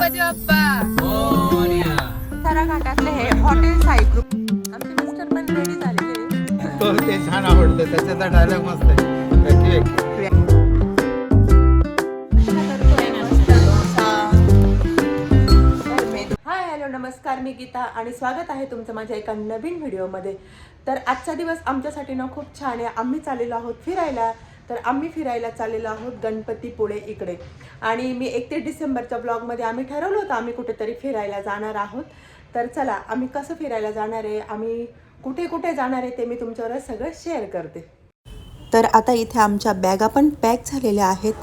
गणपती बाप्पा. सारा घाटातले हे हॉटेल साई ग्रुप आमचे मिस्टर पण रेडी झालेले तो ते छान आवडतं. त्याचा डायलॉग मस्त आहे. व्यक्ती व्यक्ती हाय हॅलो नमस्कार. मी गीता आणि स्वागत आहे तुमचं माझ्या एका नवीन व्हिडिओमध्ये तर आजचा दिवस आमच्यासाठी ना खूप छान आहे. आम्ही चाललेलो आहोत फिरायला. तर आम्ही फिरायला चाललेलो आहोत गणपतीपुळे इकडे. आणि मी एकतीस डिसेंबरच्या ब्लॉगमध्ये आम्ही ठरवलं होतं आम्ही कुठेतरी फिरायला जाणार आहोत. तर चला आम्ही कसं फिरायला जाणार आहे आम्ही कुठे कुठे जाणार आहे ते मी तुमच्यावर सगळं शेअर करते. तर आता इथे आमच्या बॅगा पण पॅक झालेल्या आहेत.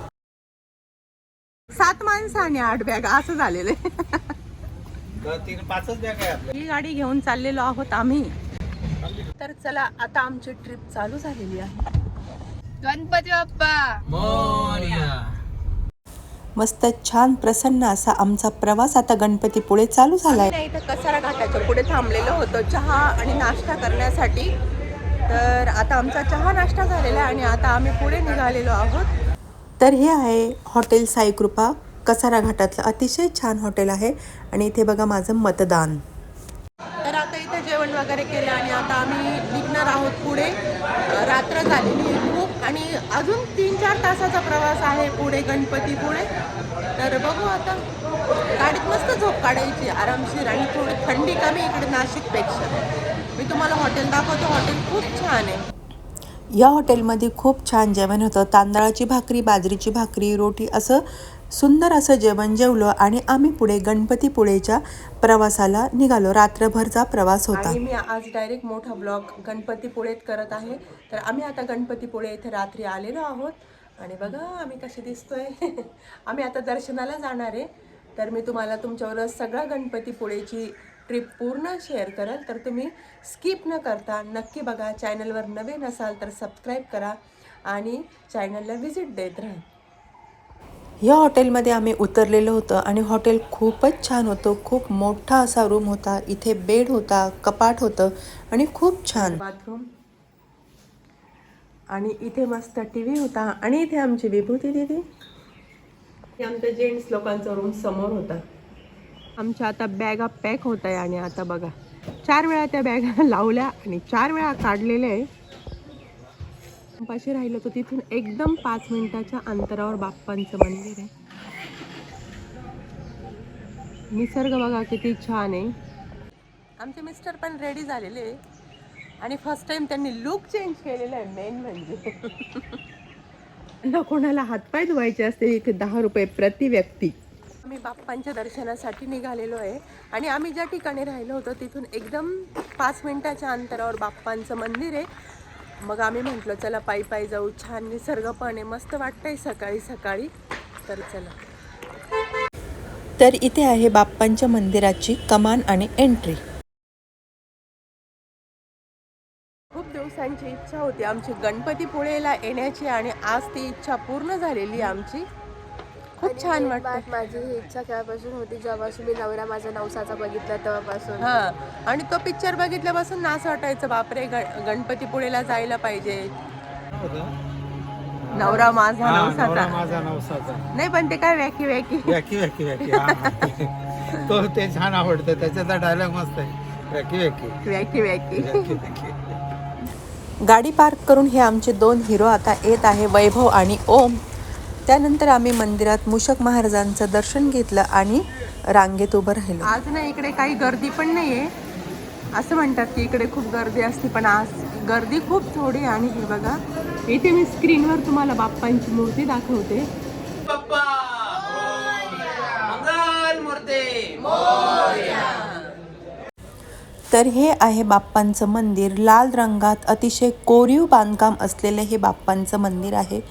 सात माणसं आणि आठ बॅगा असं झालेलं आहे. ही गाडी घेऊन चाललेलो आहोत आम्ही. तर चला आता आमची ट्रिप चालू झालेली आहे. गणपती बाप्पा! मस्त छान प्रसन्न असा आमचा प्रवास आता गणपतीपुळे चालू झालाय. इथं कसारा घाटाच्या पुढे थांबलेलो होतो चहा आणि नाश्ता करण्यासाठी. तर आता आमचा चहा नाश्ता झालेला आहे आणि आता आम्ही पुढे निघालेलो आहोत. तर हे आहे हॉटेल साई कृपा कसारा घाटातलं अतिशय छान हॉटेल आहे. आणि इथे बघा माझं मतदान तर आता इथे जेवण वगैरे केलं आणि आता आम्ही निघणार आहोत पुढे. रात्र झालेली खूप आणि अजून तीन चार तासाचा प्रवास आहे पुढे गणपतीपुळे तर बघू आता. गाडीत मस्त झोप काढायची आरामशीर आणि थोडी थंडी कमी इकडे नाशिकपेक्षा. मी तुम्हाला हॉटेल दाखवतो हॉटेल खूप छान आहे. या हॉटेलमध्ये खूप छान जेवण होतं. तांदळाची भाकरी बाजरीची भाकरी रोटी असं सुंदर असं जेवण जेवलो आणि आम्ही पुढे गणपतीपुळेच्या प्रवासाला निघालो. रात्रभरचा प्रवास होता. मी आज डायरेक्ट मोठा ब्लॉग गणपतीपुळेत करत आहे. तर आम्ही आता गणपतीपुळे इथे रात्री आलेलो आहोत. आणि बघा आम्ही कसे दिसतोय. आम्ही आता दर्शनाला जाणार आहे. तर मी तुम्हाला तुमच्यावर सगळा गणपतीपुळेची ट्रिप पूर्ण शेअर कराल. तर तुम्ही स्किप न करता नक्की बघा. चॅनलवर नवीन असाल तर सबस्क्राईब करा. आणि चॅनलला व्हिजिट देत राहा. या हॉटेलमध्ये आम्ही उतरलेलो होतं आणि हॉटेल खूपच छान होतं. खूप मोठा असा रूम होता. इथे बेड होता कपाट होतं आणि खूप छान. बाथरूम. आणि इथे मस्त टी व्ही होता. आणि इथे आमची विभूती दिदी. हे आमच्या जेंट्स लोकांचा रूम समोर होता. आमच्या आता बॅगा पॅक होत आहे आणि आता बघा. चार वेळा त्या बॅगा लावल्या आणि चार वेळा काढलेल्या आहे पाशी राहिलो तर तिथून एकदम पाच मिनिटाच्या अंतरावर बाप्पांचं मंदिर आहे. निसर्ग बघा किती छान आहे. आमचे मिस्टर पण रेडी झालेले आहे. आणि फर्स्ट टाइम त्यांनी लुक चेंज केलेला आहे मेन म्हणजे. कोणाला हातपाय धुवायचे असते इथे दहा रुपये प्रति व्यक्ती. आम्ही बाप्पांच्या दर्शनासाठी निघालेलो आहे. आणि आम्ही ज्या ठिकाणी राहिलो होतो तिथून एकदम पाच मिनिटाच्या अंतरावर बाप्पांचं मंदिर आहे. मग आम्ही म्हटलं चला पायी पायी जाऊ छान निसर्ग पण आहे मस्त वाटतंय सकाळी सकाळी. तर चला. तर इथे आहे बाप्पांच्या मंदिराची कमान आणि एंट्री खूप दिवसांची इच्छा होती आमची. गणपतीपुळेला येण्याची आणि आज ती इच्छा पूर्ण झालेली आमची. खूप छान वाटतं माझी ही इच्छा केव्हापासून होती जेव्हापासून मी नवरा माझा नवसाचा बघितला तेव्हापासून. हा आणि तो पिक्चर बघितल्यापासून ना असं वाटायचं बापरे ग- गणपतीपुळेला जायला पाहिजे. नवरा माझा हा, नवरा नवसाचा माझा नवसाचा नाही पण ते काय वॅकी वॅकी व्यक्ती व्यक्ती व्यक्ती हा, हा. तो ते छान आवडतं त्याचा डायलॉग मस्त आहे. गाडी पार्क करून हे आमचे दोन हिरो आता येत आहे वैभव आणि ओम. त्यानंतर आम्ही मंदिरात मूषक महाराजांचं दर्शन घेतलं आणि रांगेत उभं राहिलो. आज ना इकडे काही गर्दी पण नाहीये. असं म्हणतात की इकडे खूप गर्दी असते पण आज गर्दी खूप थोडी आहे. आणि हे बघा इथे मी स्क्रीनवर तुम्हाला बाप्पांची मूर्ती दाखवते. तर हे आहे बाप्पांचं मंदिर. लाल रंगात अतिशय कोरीव बांधकाम असलेलं हे बाप्पांचं मंदिर आहे.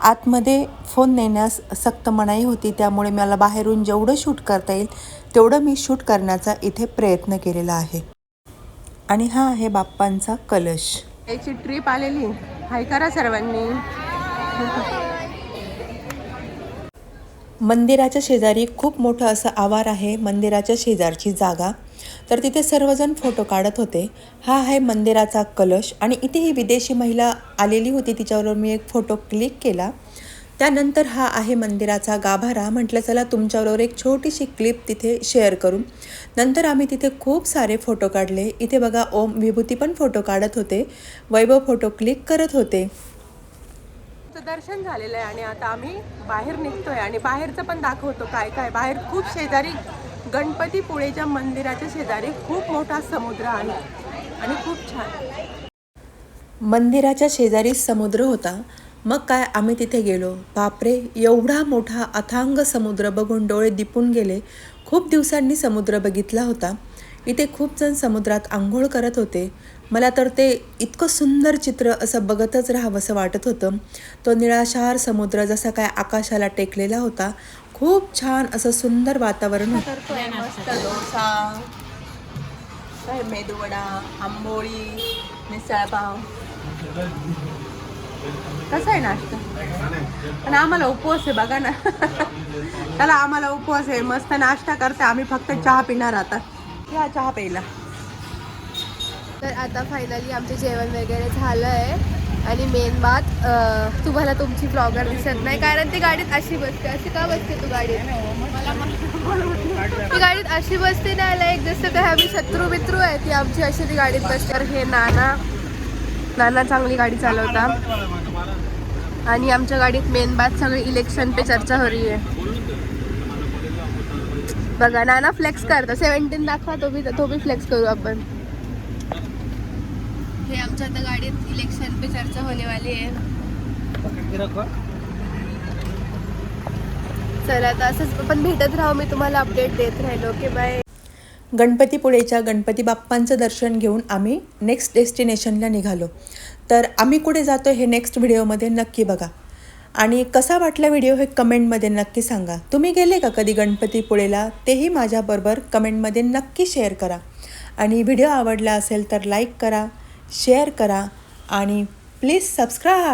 आतमध्ये फोन नेण्यास सक्त मनाई होती त्यामुळे मला बाहेरून जेवढं शूट करता येईल तेवढं मी शूट करण्याचा इथे प्रयत्न केलेला आहे. आणि हा आहे बाप्पांचा कलश. याची ट्रिप आलेली. हाय करा सर्वांनी. मंदिराच्या शेजारी खूप मोठं असं आवार आहे. मंदिराच्या शेजारची जागा तर तिथे सर्वजण फोटो काढत होते. हा आहे मंदिराचा कलश आणि इथे ही विदेशी महिला आलेली होती. तिच्यावर मी एक फोटो क्लिक केला. त्यानंतर हा आहे मंदिराचा गाभारा. म्हटलं चला तुमच्याबरोबर एक छोटीशी क्लिप तिथे शेअर करू. नंतर आम्ही तिथे खूप सारे फोटो काढले. इथे बघा ओम विभूती पण फोटो काढत होते. वैभव फोटो क्लिक करत होते. दर्शन झालेलं आहे आणि आता आम्ही बाहेर निघतोय आणि बाहेरचं पण दाखवतो काय काय. बाहेर खूप शेजारी गणपतीपुळेच्या मंदिराच्या शेजारी खूप मोठा समुद्र आहे आणि खूप छान. मंदिराच्या शेजारी समुद्र होता. मग काय आम्ही तिथे गेलो. बापरे एवढा मोठा अथांग समुद्र बघून डोळे दिपून गेले. खूप दिवसांनी समुद्र बघितला होता. इथे खूप जण समुद्रात आंघोळ करत होते. मला तर ते इतकं सुंदर चित्र असं बघतच राहावंसं वाटत होतं. तो निळाशार समुद्र जसा काय आकाशाला टेकलेला होता खूप छान असं सुंदर वातावरण होतं. मस्त डोसा काय मेदूवडा आंबोळी मिसळपाव. कसा आहे नाश्ता? पण आम्हाला उपवास आहे बघा ना. त्याला आम्हाला उपवास आहे. मस्त नाश्ता करते. आम्ही फक्त चहा पिणार आता. या चहा प्यायला. तर आता फायनली आमचं जेवण वगैरे झालं आहे आणि मेन बात तुम्हाला तुमची ब्लॉगर दिसत नाही कारण ती गाडीत अशी बसते. अशी का बसते तू गाडीत? ती गाडीत अशी बसते ना लाईक जसं काय आम्ही शत्रू मित्रू आहे ती आमची अशी ती गाडीत बसते. तर हे नाना नाना चांगली गाडी चालवता. आणि आमच्या गाडीत मेन बात सगळी इलेक्शन पे चर्चा हो रही आहे बघा नाना फ्लेक्स करतो. सेव्हन्टीन दाखवा तो बी तो बी फ्लेक्स करू आपण. हे आमच्या आता गाडीत इलेक्शन पे चर्चा होने वाली आहे. चला आता असंच पण भेटत राहू मी तुम्हाला अपडेट देत राहिलो. की बाय गणपतीपुळेच्या गणपती बाप्पांचं दर्शन घेऊन आम्ही नेक्स्ट डेस्टिनेशनला निघालो. तर आम्ही कुठे जातो हे नेक्स्ट व्हिडिओमध्ये नक्की बघा. आणि कसा वाटला व्हिडिओ हे कमेंटमध्ये नक्की सांगा. तुम्ही गेले का कधी गणपतीपुळेला तेही माझ्याबरोबर कमेंटमध्ये नक्की शेअर करा. आणि व्हिडिओ आवडला असेल तर लाईक करा. शेअर करा आणि प्लीज सबस्क्राईब.